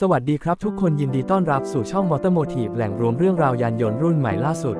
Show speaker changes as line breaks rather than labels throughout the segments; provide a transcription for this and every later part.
สวัสดีครับทุกคนยินดีต้อนรับสู่ช่องมอเตอร์โมทีฟแหล่งรวมเรื่องราวยานยนต์รุ่นใหม่ล่าสุด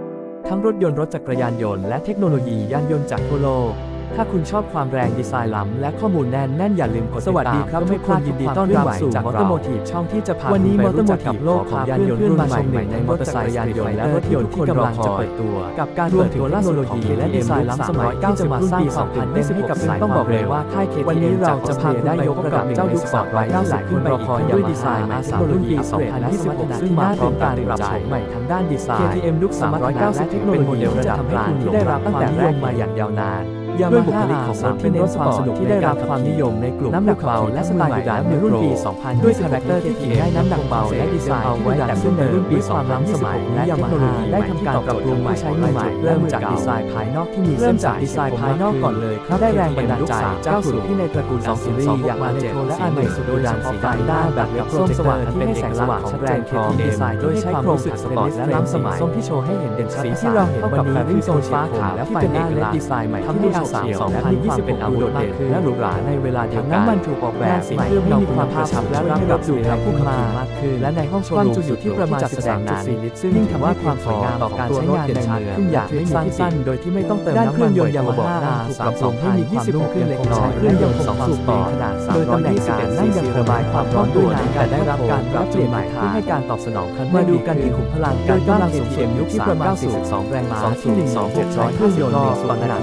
ทั้งรถยนต์รถจักรยานยนต์และเทคโนโลยียานยนต์จากทั่วโลก ถ้าคุณชอบความแรงดีไซน์ล้ำและข้อมูลแน่นแน่นอย่าลืมกดติดตาม
สวัสดีครับ
เพื่อไม่พลาด
ทุ
ยิ
ก
น
ๆ
ดีต้อนรับสู่
ความ
มอ
เคลื่
เตอ
อนไหว
ร์โมทีฟช่องที่จะพา
วันนี้
คุณไปรู้จัก
Motor
กับ
Motive
โลกของยานยนต์รุ่นใหม่หนึ่งในมอเตอร์ไซค์ยานยนต์และรถยนต์ที่กำลังจะเปิดตัว กับการเปิดตัวล่าสุดของและดีไซน์ล้ำสมัยที่จะมาสร้างความตื่นเต้นให้กับสายต้องบอกเลยว่าค่าย KTM
วันนี้เราจะพา
ได้ยกระดับเจ้ายุคสปอร์ตไบค์ที่หลายคนรอคอยด้วยดีไซน์ใหม่เทคโนโลยีอัปเกรดและสมรรถนะที่มาพร้อมการปรับโฉมใหม่ทางด้านดีไซน์
KTM ยุค
390
390
เทคโนโลยีระดับกลางที่ได้รับตั้งแต่แรกมาอย่างยาวนาน ด้วยบุคลิกของรถที่เน้นความสนุกที่ได้รับความนิยมในกลุ่มน้ำหนักเบาและสไตล์ดุดันในรุ่นปี 2000 ด้วยคาแรคเตอร์ที่ขี่ได้น้ำหนักเบาและดีไซน์ที่ดุดันขึ้นในรุ่นปี2000สมัยและเทคโนโลยีได้ทำการปรับปรุงใหม่ใช้ใหม่เริ่มจากดีไซน์ภายนอกที่มีเริ่มจากดีไซน์ภายนอกก่อนเลยครับได้แรงบันดาลใจจากสูตรที่ในตระกูล2ซีรีส์อย่างมาเนโทและอาเนสุดโดยดันสีดำด้านแบบกับส้มสว่างที่ให้แสงสว่างชัดเจนพร้อมดีไซน์โดยใช้โครงสปอร์ตและล้ำสมัยส้มที่โชว์ให้เห็นเด่นชัดที่เราเห็นวันนี้คือโซนฟ้าขาวและไฟหน้าและดีไซน์ใหม่ที่ให้อาสาม2020เป็นอาวุธเด่นและหรูหราในเวลาเดียวกันนั้นมันถูกออกแบบใหม่เพื่อให้มีความกระชับและรับกับดูแลผู้ขับขี่มากขึ้นและในห้องโชว์รูมจุอยู่ที่ประมาณ13.4ลิตรซึ่งยิ่งทำให้ความสวยงามต่อการใช้งานในเมืองขึ้นอย่างไม่สั้นๆโดยที่ไม่ต้องเติมน้ำมันบ่อยๆยามาฮ่าถูกปรับปรุงให้มีความนุ่มขึ้นเล็กน้อยเครื่องยนต์2สูบต่อขนาด300โดยตำแหน่งการนั่งยังระบายความร้อนด้วยน้ำแต่ได้รับการปรับเปลี่ยนใหม่เพื่อให้การตอบสนองคันมาดูกันที่ขุมพลังการกำลังสูงสุดยุคที่ประมาณ42แรงม้าที่1,700เครื่องยนต์1สูบขนาด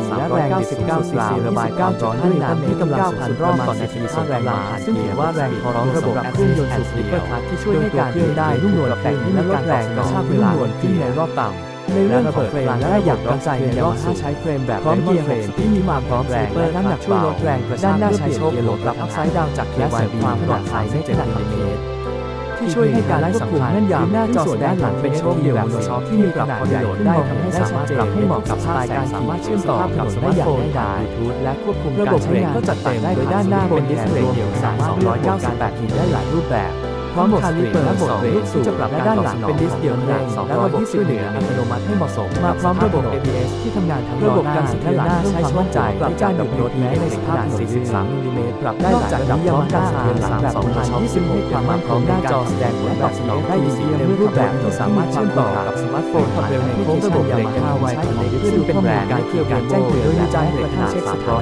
399ซีซีระบาย9.5ด้วยน้ำที่กำลังสูงสุดประมาณ45แรงม้าซึ่งถือว่าแรงพอร้องระบบเครื่องยนต์สูบสลิปเปอร์คลัตที่ช่วยให้การเคลื่อนได้นุ่มนวลแต่งและลดแรงกระชากเวลาขึ้นในรอบต่ำในเรื่องของเฟรมและอย่างประใจในรอบสูงใช้เฟรมแบบพร้อมเกียร์เฟรมที่มีความพร้อมแรงและน้ำหนักช่วยลดแรงกระชากด้านหน้าใช้โชคโหลดปรับอัพไซด์ดาวจากและเสริมความปลอดภัยใน7มิลลิเมตร ที่ช่วยให้การไล่สัมผัสแน่นยำหน้าจอแสดงหลังเป็นโชคเดียวแบบช็อปที่มีขนาดใหญ่ได้ทำให้สามารถปรับให้เหมาะกับสไตล์การขี่เชื่อมต่อกับสมาร์ทโฟนได้บลูทูธและควบคุมระบบเบรกก็จัดเต็มโดยด้านหน้าเป็นดิสเพลย์เดียวสามารถเลือกโหมดการแบตทีได้หลายรูปแบบ พร้อมคาลิเปอร์และโหมดเบรกที่จะปรับและด้านหลังเป็นดิสเดียวหน้าและระบบช่วยเหลืออัตโนมัติให้เหมาะสมมาพร้อมระบบ ABS ที่ทำงานทั้งระบบการสั่นและหลังใช้ช่วงใจปรับการหยุดรถแม้ในสภาพถนน43มิลลิเมตรปรับได้หลายระดับพร้อมการสั่นหลังแบบ2026ความมั่นคงหน้าจอแสดงผลแบบสนองได้ดีในรูปแบบที่สามารถเชื่อมต่อกับสมาร์ทโฟนขับเร็วในโค้งระบบเบรกยามาฮ่าไว้ของเพื่อดูเป็นแบรนด์การเกี่ยวการแจ้งเตือนและจ่ายเบรกขนาด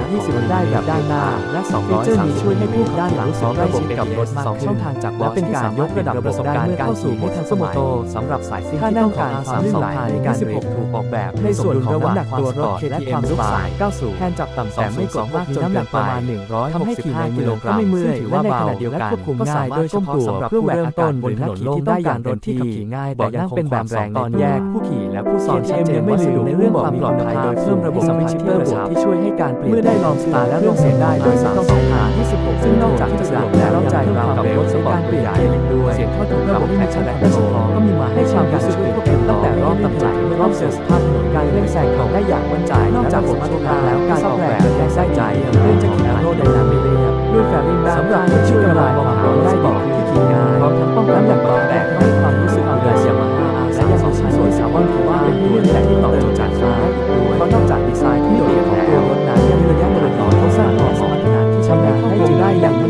320ได้แบบด้านหน้าและ2ฟีเจอร์นี้ช่วยให้ผู้ขับด้านหลังพร้อมระบบกับรถสองช่องทางจากและเป็นการยกระดับประสบการณ์การสู่โมทันสมโตสำหรับสายซิ่งที่ต้องการความลื่นไหลในการเบรกถูกออกแบบในส่วนของน้ำหนักตัวรถ KTM ลูกสาย 90 แทนจับต่ำแต่ไม่กล่องมากจนน้ำหนักประมาณ 100ทำให้ขี่ในกิโลกรัมไม่เมื่อยและในขณะเดียวกันควบคุมง่ายโดยเฉพาะสำหรับผู้เริ่มต้นบนถนนโล่งได้อย่างรถที่ขับขี่ง่ายแต่ยังเป็นแบบแรงตอนแยกผู้ขี่และผู้ซ้อนชัดเจนไม่ลืมในเรื่องความปลอดภัยโดยเพิ่มระบบสวิตช์เตอร์ที่ช่วยให้การเปลี่ยนเมื่อได้ลองสตาร์ทและลงเสียงได้โดยไม่ต้อง เซลสภาพถนนการเร่งแซงของได้อย่างมั่นใจนอกจากสมรรถนะแล้วการออกแบบยังใส่ใจเรื่องจะขี่โรดไดนามิกด้วยแฟริ่งด้านสำหรับที่ช่วยระบายความร้อนได้ดีที่ขี่ง่ายพร้อมทั้งป้องกันแบบเบาแต่ให้ความรู้สึกเหมือนยามาฮ่าและยังมีชิ้นส่วนคาร์บอนถือว่าเป็นเรื่องแต่ที่ตอบโจทย์จากได้อีกด้วยเพราะนอกจากดีไซน์ที่โดดเด่นของตัวรถนั้นยังมีระยะเดินน้อยที่สร้างความสมรรถนะที่ชำนาญให้จริงได้อย่างแม่นยำและคล่อง